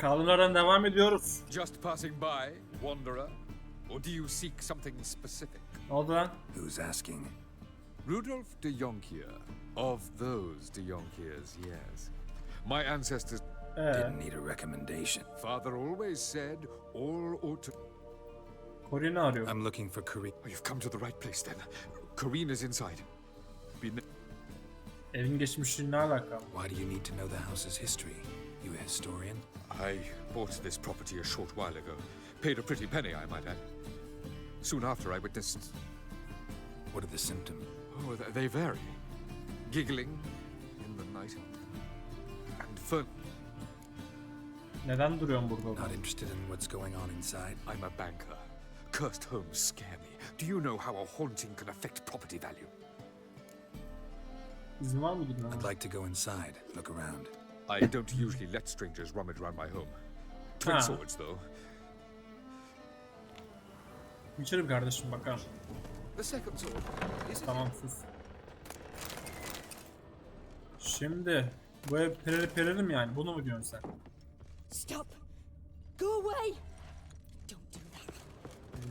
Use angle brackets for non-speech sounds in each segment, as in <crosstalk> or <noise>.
Kalınlardan devam ediyoruz. Just passing by, wanderer? Or do you seek something specific? Ne oldu lan? Who's asking? Rudolf de Jonkier. Of those de Jonkiers, yes. My ancestors' Ee, Didn't need a recommendation. father always said all ought to. Corinne'i arıyor. I'm looking for Kari. Oh, you've come to the right place then. Kareen is inside. Been Evin geçmişliği ne alakalı? Why do you need to know the house's history? You a historian? I bought this property a short while ago. Paid a pretty penny, I might add. Soon after, I witnessed. What are the symptoms? Oh, they vary. Giggling in the night. And fun. Neden duruyorsun burada? Not interested in what's going on inside? I'm a banker. Cursed homes scare me. Do you know how a haunting can affect property value? İzin var mı I'd like to go inside, look around. I don't usually let strangers rummage around my home. Twin Ah. swords, though. İçerim kardeşim bakalım. The second sword. Is it? Tamam sus. Şimdi bu ev perili perili mi yani? Bunu mu diyorsun sen? Stop! Go away! Don't do that.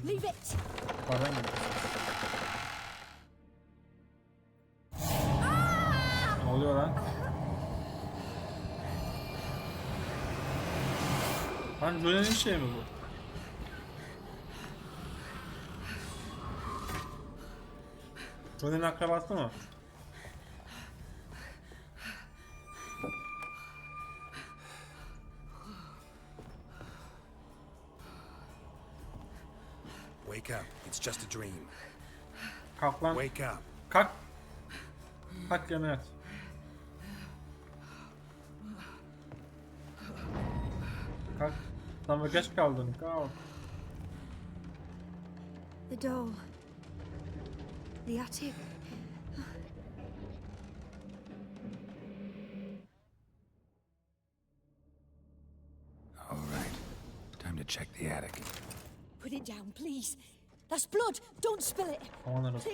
Leave it! Paran mı? Ne oluyor lan? Lan Johnny'nin şey mi bu? Johnny'nin akrabası mı? Wake up. It's just a dream. Kalk lan. Wake up. Kalk. Kalk yemin et. Kalk. Sana geç kaldın. Kalk. The door. The attic. All right. Time to check the attic. Put it down, please. That's blood! Don't spill it!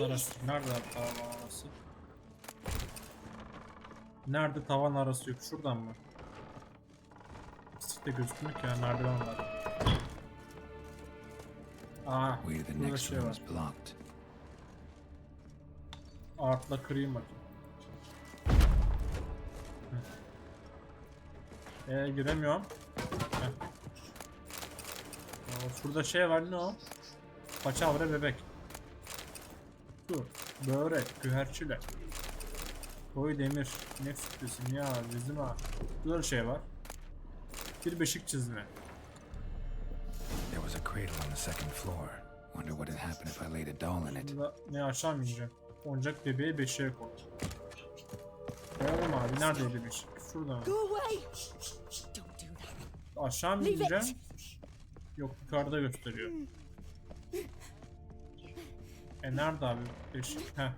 Arası. Nerede tavan arası? Nerede tavan arası yok? Şuradan mı? Pislikte gözükmüyor ki merdiven var. Aa, burada şey var. Artla kırayım bakayım. Hı. Ee, giremiyorum. Heh. Aa, şurada şey var ne o? Paçavra bebek. Su, börek, güherçile. Koy demir, ne sütlüsün ya bizim ha. Burada da şey var. Bir beşik çizme. There was a cradle on the second floor. Wonder what had happened if I laid a doll in it. Ne aşağı mı ineceğim? Oyuncak bebeği beşiğe koy. Koyalım abi neredeydi beşik? Şurada mı? Go away! Don't do that. Aşağı mı Leave ineceğim? it! Yok yukarıda gösteriyor. E nerede abi beşik? Heh.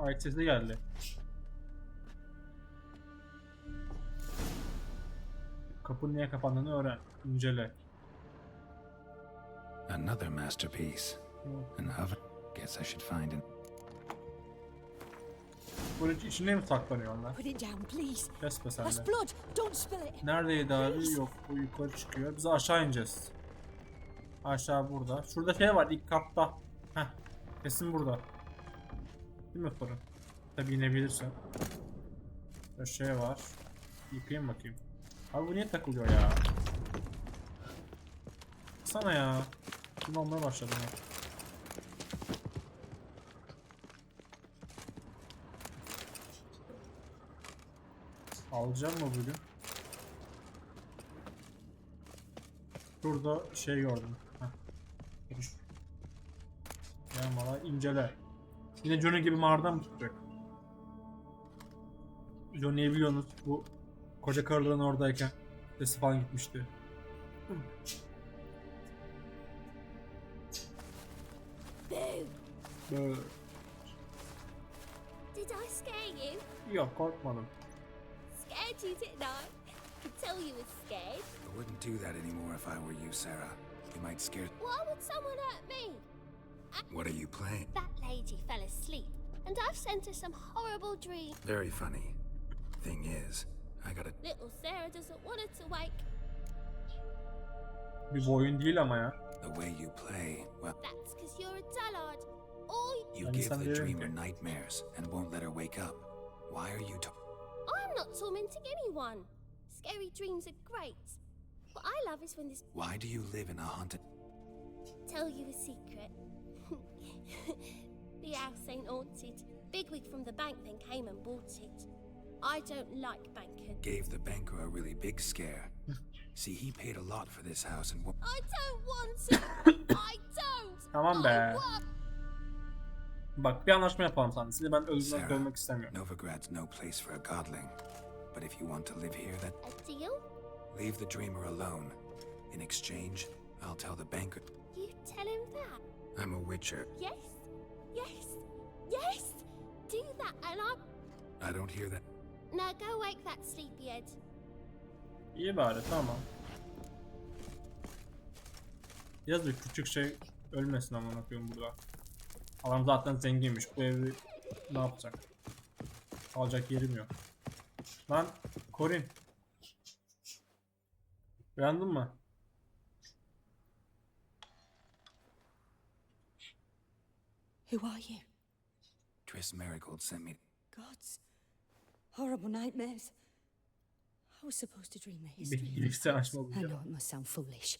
Ayet sesi geldi. Kapının niye kapandığını öğren. İncele. Another masterpiece. An oven. Guess I should find it. Bunun içinde mi saklanıyor onlar? Put it down, please. Kes be sen That's de. blood! Don't spill it! Neredeydi abi? Yok bu yukarı çıkıyor. Biz aşağı ineceğiz. Aşağı burada. Şurada şey var ilk katta. Heh. Kesin burada. Değil mi fırın? Tabi inebilirsen. Burada şey var. Yıkayayım bakayım. Abi bu niye takılıyor ya? Sana ya. Kim olmaya başladım ya. Alacağım mı bugün? Şurada şey gördüm. Heh. Dur. Yağmala incele. Yine Johnny gibi mağaradan mı tutacak? Johnny'yi biliyorsunuz bu koca karıların oradayken sesi falan gitmişti. Böyle. Did I scare you? Yok korkmadım. Scared you, didn't I? Could tell you were scared. I wouldn't do that anymore if I were you, Sarah. You might scare. Why would someone hurt me? What are you playing? That lady fell asleep, and I've sent her some horrible dream. Very funny. Thing is, I gotta. Little Sarah doesn't want her to wake. Bir oyun değil ama ya. The way you play, well, That's because you're a dullard. All you Ben give the dreamer ki- nightmares and won't let her wake up. Why are you t- I'm not tormenting anyone. Scary dreams are great. What I love is when this Why do you live in a haunted. tell you a secret. <laughs> the house ain't haunted. Bigwig from the bank then came and bought it. I don't like bankers. Gave the banker a really big scare. <laughs> See, he paid a lot for this house and. wo- I don't want it. <coughs> I don't. Tamam be. I want- Bak bir anlaşma yapalım sana. Sizi ben öldürmek Sarah, istemiyorum. Novigrad's no place for a godling. But if you want to live here, that A deal? leave the dreamer alone. In exchange, I'll tell the banker You tell him that. I'm a witcher. Yes. Yes. Yes. Do that, and I. I don't hear that. Now go wake that sleepyhead. İyi bari tamam. Yazık küçük şey ölmesin amına koyayım burada. Adam zaten zenginmiş. Bu evi ne yapacak? Alacak yerim yok. Lan Corin. Uyandın mı? Who are you? Triss Marigold sent me. Gods. Horrible nightmares. I was supposed to dream the Bir history. iyilikten açma I know it must sound foolish,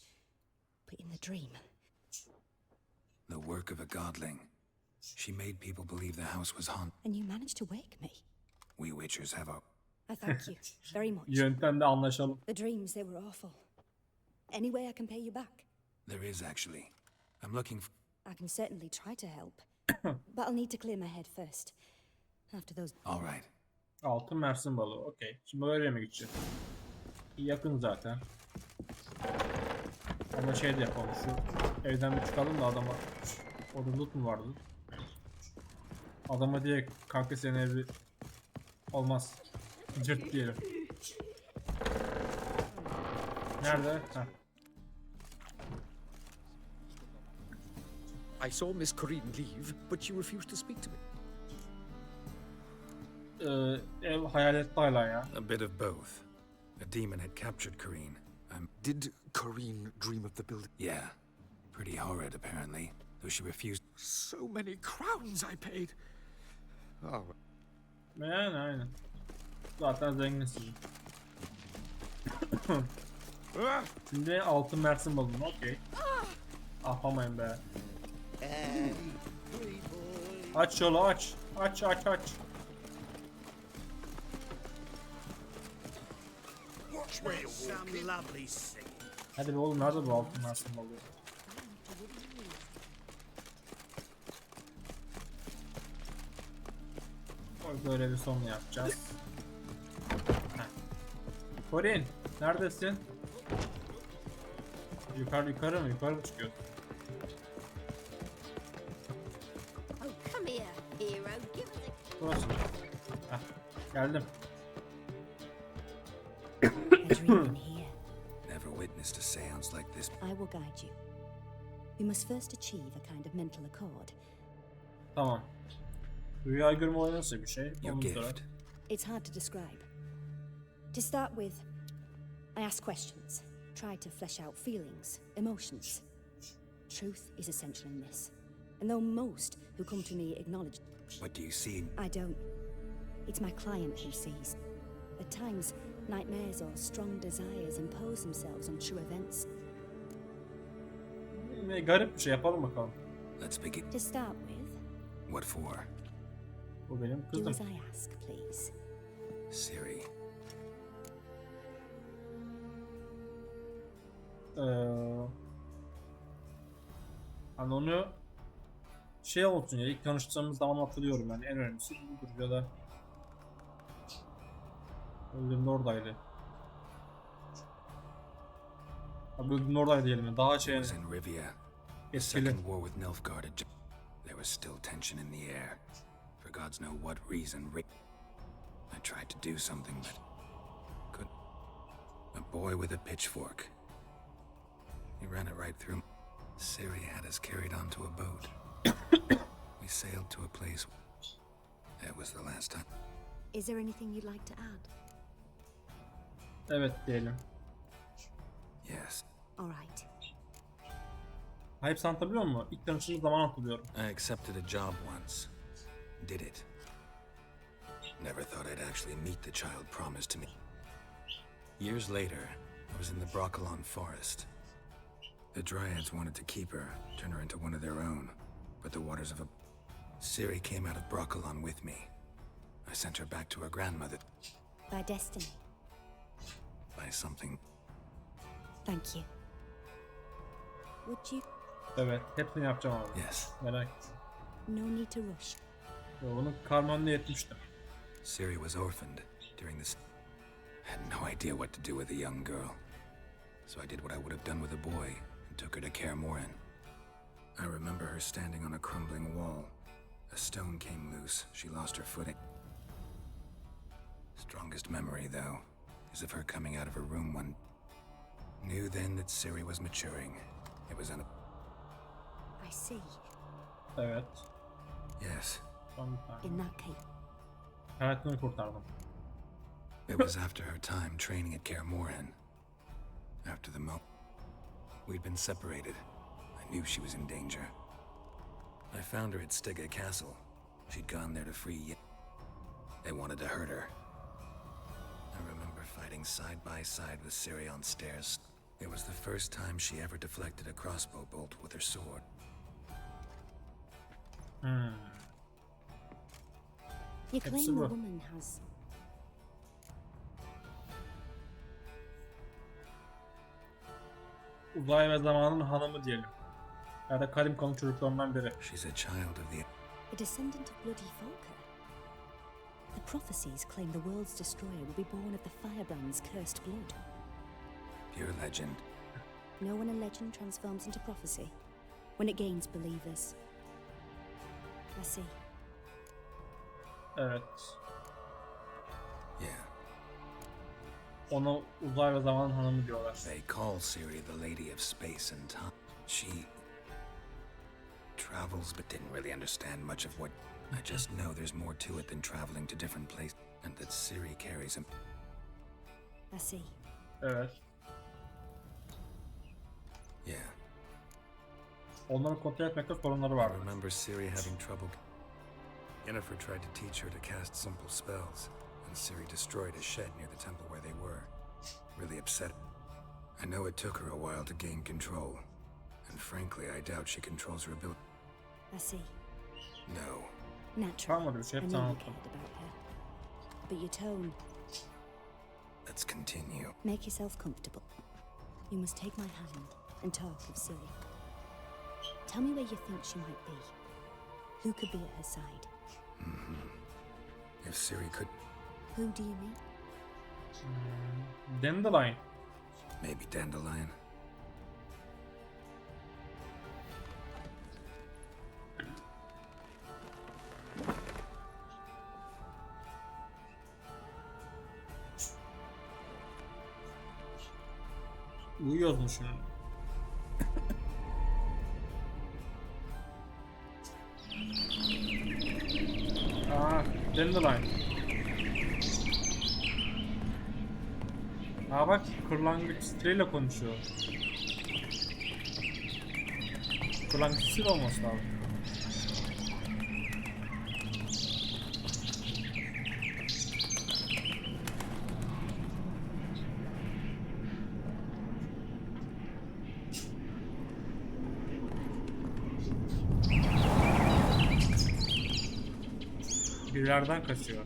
but in the dream, The work of a godling. She made people believe the house was haunted. and you managed to wake me. We witchers have our. I thank you very <laughs> much. Yöntemde anlaşalım. The dreams, they were awful. Any way I can pay you back? There is actually. I'm looking for. I can certainly try to help, <coughs> but I'll need to clear my head first. After those All right. Altın mersin balığı. Okey. Şimdi oraya mı gideceğiz? Yakın zaten. Ama şey de yapalım. Şu evden bir çıkalım da adama. Orada loot mu vardı? Adama diye kanka senin evi olmaz. Cırt diyelim. Nerede? Heh. I saw Miss Corinne leave, but she refused to speak to me. Ee, ev hayaletli hala ya. A bit of both. A demon had captured Kareen. I'm. Did Corinne dream of the building? Yeah. Pretty horrid, apparently. Though she refused. So many crowns I paid. Oh, Yani aynen. Zaten zenginsin. Şimdi altın mersin balonu okey. Apamayın be. Aç yolu aç. Aç aç aç. Hadi be oğlum nerede bu altın mersin balığı? Böyle bir son yapacağız. Heh. Corin neredesin? Yukarı yukarı mı? Yukarı mı çıkıyor? Geldim. a dream in here. Never witnessed a seance like this. I will guide you. You must first achieve a kind of mental accord. Tamam. Rüya görme olayı nasıl bir şey? Your Onu gift. It's hard to describe. To start with, I ask questions, try to flesh out feelings, emotions. Truth is essential in this. And though most who come to me acknowledge, What do you see? I don't. It's my client who sees. At times, nightmares or strong desires impose themselves on true events. Ne garip bir şey yapalım bakalım. Let's begin. To start with, What for? Bu benim do as. I ask, please. Siri. Ee, hani onu şey olsun ya ilk tanıştığımız zaman hatırlıyorum yani en önemlisi budur ya da Öldüğümde oradaydı. Abi öldüğümde oradaydı elime. Daha şey... Eskili. There was still tension in the air. For God's know what reason, I tried to do something, but could. A boy with a pitchfork. He ran it right through. Siri had us carried onto a boat. <coughs> we sailed to a place. That was the last time. Is there anything you'd like to add? Evet diyelim. Yes. All right. Hepsini hatırlıyor musun? İlk tanıştığımız zaman hatırlıyorum. I accepted a job once. Did it. Never thought I'd actually meet the child promised to me. Years later, I was in the Broccolon forest. The Dryads wanted to keep her, turn her into one of their own, but the waters of a... Ciri came out of Broccolon with me. I sent her back to her grandmother By destiny. By something. Thank you. Would you? Evet. Hepsini yapacağım abi. Yes, Merak etme. No need to rush. Yo, Bunu karmanla yetmiştim. Ciri was orphaned during this. I had no idea what to do with a young girl. So I did what I would have done with a boy and took her to Kaer Morhen. I remember her standing on a crumbling wall. A stone came loose. She lost her footing. Strongest memory, though, is of her coming out of her room one. Knew then that Siri was maturing. It was un. I see. Evet. Yes, Son bir tane. In that case, Hayatını kurtardım. It was after her time training at Kaer Morhen. After the mo. We'd been separated. I knew she was in danger. I found her at Stega Castle. She'd gone there to free Ye- They wanted to hurt her. I remember fighting side by side with Ciri on stairs. It was the first time she ever deflected a crossbow bolt with her sword. Hmm. you Hepsi claim the bu. woman has. Uzay ve zamanın hanımı diyelim. Ya da kadim kalan çocuklarından biri. She's a child of the. A descendant of Bloody Falker. The prophecies claim the world's destroyer will be born of the firebrand's cursed blood. Pure legend. Know when a legend transforms into prophecy? When it gains believers. I see. Evet. Yeah. Ona uzay ve zamanın hanımı diyorlar. They call Ciri the Lady of Space and Time. She travels but didn't really understand much of what. I just know there's more to it than traveling to different places, and that Siri carries him. I see. Evet. Yeah, Onları kontrol etmekte sorunları I vardı. remember Siri having trouble. Yennefer tried to teach her to cast simple spells, and Siri destroyed a shed near the temple where they were. Really upset. I know it took her a while to gain control, and frankly, I doubt she controls her ability. I see. No, Naturally, Kalmadı bir şey. I Hep knew sana you unuttum. cared about her. But your tone, let's continue. make yourself comfortable. You must take my hand and talk of Ciri. Tell me where you think she might be. Who could be at her side? Mm-hmm. If Ciri could, Who do you mean? Dandelion. maybe Dandelion. Uyuyoruz mu şimdi? <laughs> Aa, Dandelion. Aa bak, kırlangıç sitreyle konuşuyor. Kırlangıç stil olması lazım. Birilerden kaçıyor.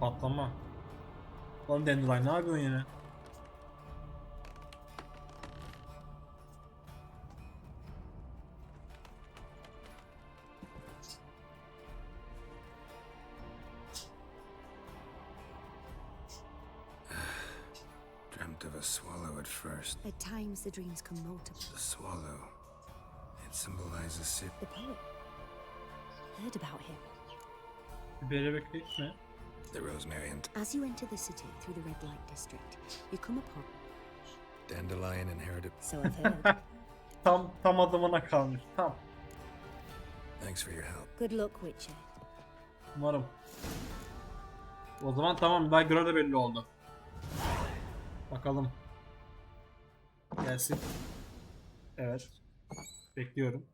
Patlama. Lan Dandelion ne yapıyorsun yine? <sighs> Dreamt of a swallow at first. At times, the dreams come multiple. The swallow. It symbolizes Ciri. The poet. Heard about him. Biberi bekleyip mi? The Rosemary and As you enter the city through the red light district, you come upon. Dandelion inherited. So I've heard. <laughs> Tam tam adımına kalmış. Tam. Thanks for your help. Good luck, Witcher. Umarım. O zaman tamam daha görev de belli oldu. Bakalım. Gelsin. Evet. Bekliyorum.